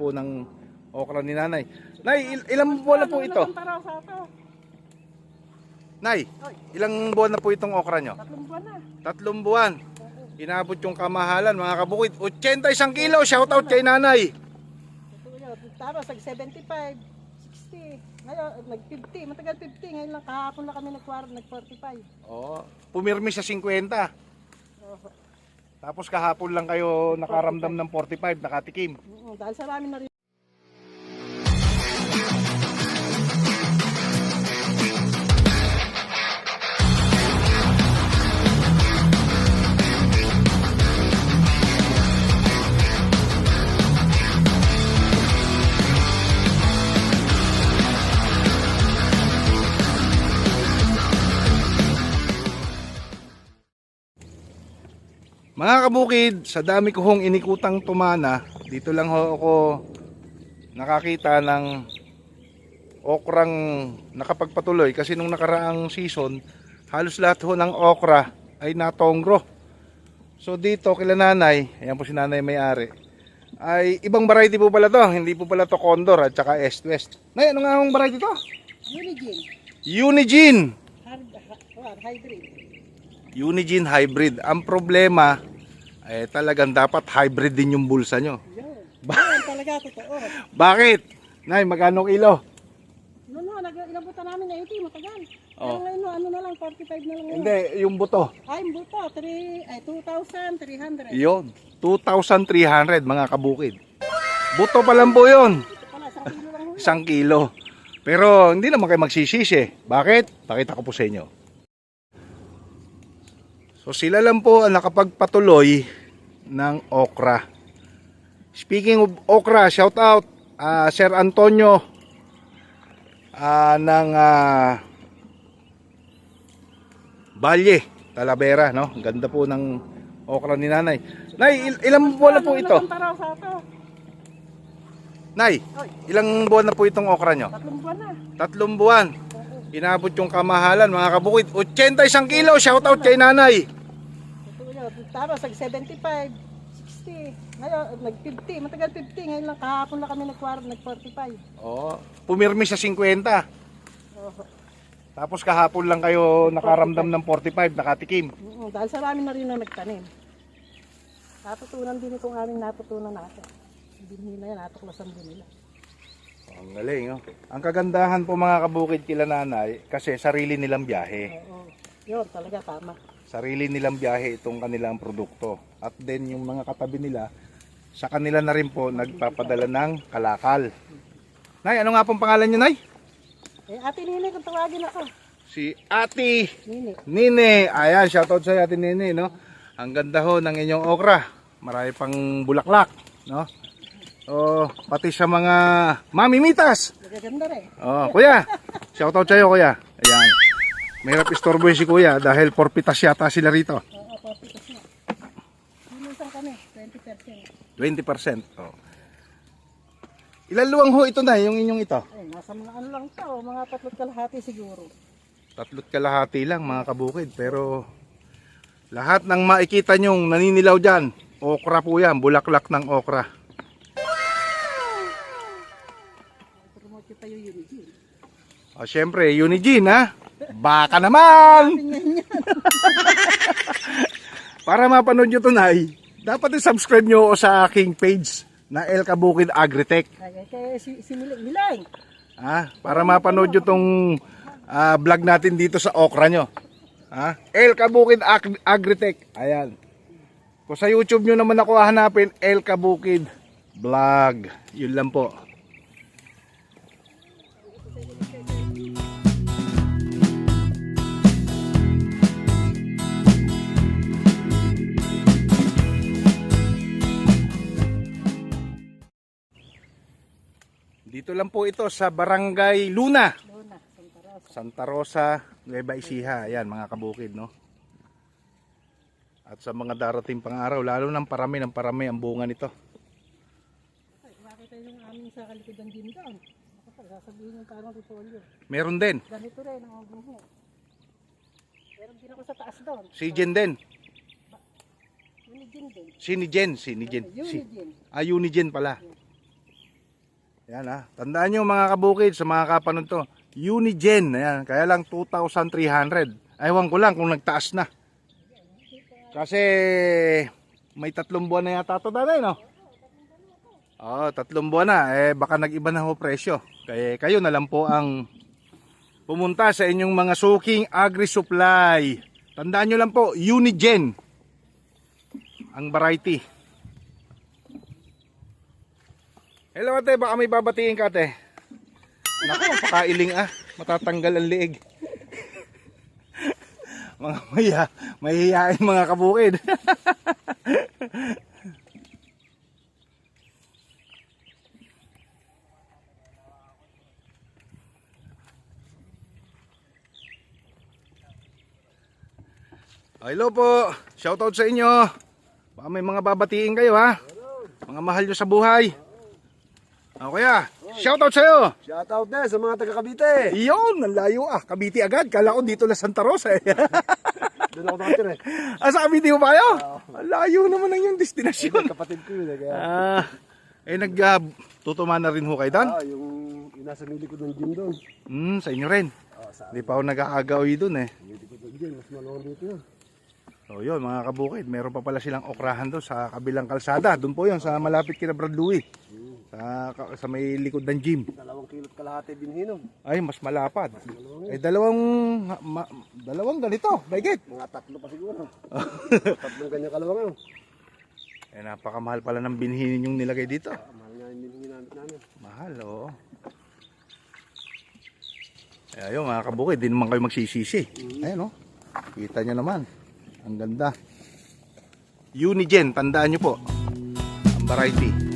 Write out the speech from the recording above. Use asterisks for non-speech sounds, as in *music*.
po ng okra ni nanay. Nay, il- ilang buwan na po ito? Nay, ilang buwan na po itong okra nyo? Tatlong buwan na. Tatlong buwan. Inabot yung kamahalan mga kabukid. 81 kilo, shoutout kay nanay. Ito yun. Tapos nag 75, 60. Ngayon, nag 50. Matagal 50. Ngayon lang, kahapon lang kami nag nag 45. Oh, pumirmi sa 50. Oh, Tapos kahapon lang kayo nakaramdam ng 45, nakatikim. mm, dahil sa ramin na rin. Mga kabukid, sa dami ko hong inikutang tumana, dito lang ho ako nakakita ng okrang nakapagpatuloy kasi nung nakaraang season, halos lahat ho ng okra ay natongro. So dito kila nanay, ayan po si nanay may-ari, ay ibang variety po pala to, hindi po pala to Condor at saka East West. Nay, ano nga ang variety to? Unigine. Unigine! Hybrid. Unigine hybrid. Ang problema, eh talagang dapat hybrid din yung bulsa nyo. Yun talaga, totoo. *laughs* Bakit? Nay, magkano kilo? No, no, nag inabutan namin na 80, matagal. Oh. Pero ngayon, no, ano na lang, 45 na lang. ngayon. Hindi, yung buto. Ay, yung buto, 3, ay, 2,300. Yun, 2,300 mga kabukid. Buto pa lang po yun. Ito pala, kilo lang ho. Isang kilo. Pero hindi naman kayo magsisisi. Bakit? Pakita ko po sa inyo. So sila lang po ang nakapagpatuloy ng okra. Speaking of okra, shout out ah, Sir Antonio ah, ng ah, Balye, Talavera, no? Ganda po ng okra ni Nanay. Nay, il- ilang buwan na po ito? Nay, ilang buwan na po itong okra nyo? tatlong buwan na. Tatlong buwan. Inabot yung kamahalan mga kabukid. 81 kilo, shoutout kay nanay. Tapos nag 75, 60. Ngayon, nag 50. Matagal 50. Ngayon lang, kahapon lang kami nag nag 45. Oh, pumirmi sa 50. Oh, Tapos kahapon lang kayo nakaramdam ng 45, nakatikim. mm, dahil sa ramin na rin na nagtanim. Natutunan din itong aming natutunan natin. Hindi nila yan, natuklasan din nila. Ang galing, oh. Ang kagandahan po mga kabukid kila nanay, kasi sarili nilang biyahe. Oo. Yun, talaga tama. Sarili nilang biyahe itong kanilang produkto. At then yung mga katabi nila, sa kanila na rin po nagpapadala ng kalakal. Nay, ano nga pong pangalan niyo, Nay? Eh, ate Nini, kung tawagin ako. Si Ati Nini. Nine, ayan, shoutout sa Ate Nine, no? Ang ganda ho ng inyong okra. Marami pang bulaklak, no? Oh, pati sa mga mamimitas. Nagaganda rin. Oh, kuya. Shoutout sa iyo, kuya. Ayan. Mahirap istorbo si kuya dahil porpitas yata sila rito. Oo, papitas na. Kami, 20%. 20%. Oh. Ilan luwang ho ito na, yung inyong ito? Eh, nasa mga ano lang to, mga tatlot kalahati siguro. Tatlot kalahati lang mga kabukid pero lahat ng makikita nyong naninilaw dyan, okra po yan, bulaklak ng okra. Promote kita yung Unigine. O syempre, Unigine ha? Baka naman! *laughs* Para mapanood nyo tunay, dapat i-subscribe nyo sa aking page na El Kabukid Agritech. Kaya si, si Milay. Ha? Para mapanood nyo tong ah, vlog natin dito sa okra nyo. Ha? El Kabukid Ag- Agritech. Ayan. Kung sa YouTube nyo naman ako hanapin, El Kabukid Vlog. Yun lang po. Dito lang po ito sa Barangay Luna. Luna, Santa Rosa. Santa Rosa, Nueva Ecija. Ayan, mga kabukid, no? At sa mga darating pang araw, lalo ng parami ng parami ang bunga nito. Ay, makita yung aming sa kalikudan din doon. Sasabihin yung parang repolyo. Meron din. Ganito rin ang bungo. Meron din ako sa taas doon. Si Jen din. Unigine din. Si Jen. Si ni Jen. Si, ah, Unijen pala. Yan ha. Tandaan nyo mga kabukid sa mga kapanon to. Unigen. Ayan. Kaya lang 2,300. Aywan ko lang kung nagtaas na. Kasi may tatlong buwan na yata ito nanay no? Oo, tatlong buwan na. Eh baka nag-iba na ho presyo. Kaya kayo na lang po ang pumunta sa inyong mga suking agri-supply. Tandaan nyo lang po, Unigen. Ang variety. Hello ate, baka may babatiin ka ate. Naku, pakailing ah. Matatanggal ang liig. mga maya, mahihiyain mga kabukid. Hello po, shoutout sa inyo. Baka may mga babatiin kayo ha. Mga mahal nyo sa buhay. O kuya, shoutout sa'yo. Shoutout na sa mga taga Cavite. Iyon, ang layo ah. Cavite agad. Kala ko dito na Santa Rosa eh. *laughs* Doon ako nakatira eh. ah, sa Cavite mo ba kayo? Ang layo naman ng yung destinasyon. Kapatid ko yun eh. Kaya, Ah, eh nag uh, tutuma na rin ho kayo doon? ah, yung, yung nasa may likod ng gym doon. Hmm, sa inyo rin. Ah, sa Hindi pa ako nag-aagawi doon eh. may likod ng gym. Mas maluwang dito yun. So yun mga kabukid, meron pa pala silang okrahan doon sa kabilang kalsada. Doon po yun, sa malapit kina Brad Louie. Sa, sa may likod ng gym. Dalawang kilot kalahati binhinom. Ay, mas malapad. Eh, dalawang, ma, dalawang ganito, bagit. Mga tatlo pa siguro. *laughs* Tatlong ganyan kalawang yun. Eh, napakamahal pala ng binhinin yung nilagay dito. Ah, mahal nga yung binhi namin. Mahal, oo. Eh, ayun mga kabukid, di naman kayo magsisisi. Ayun, oh. Kita nyo naman. Ang ganda. Unigen, tandaan nyo po. Ang variety.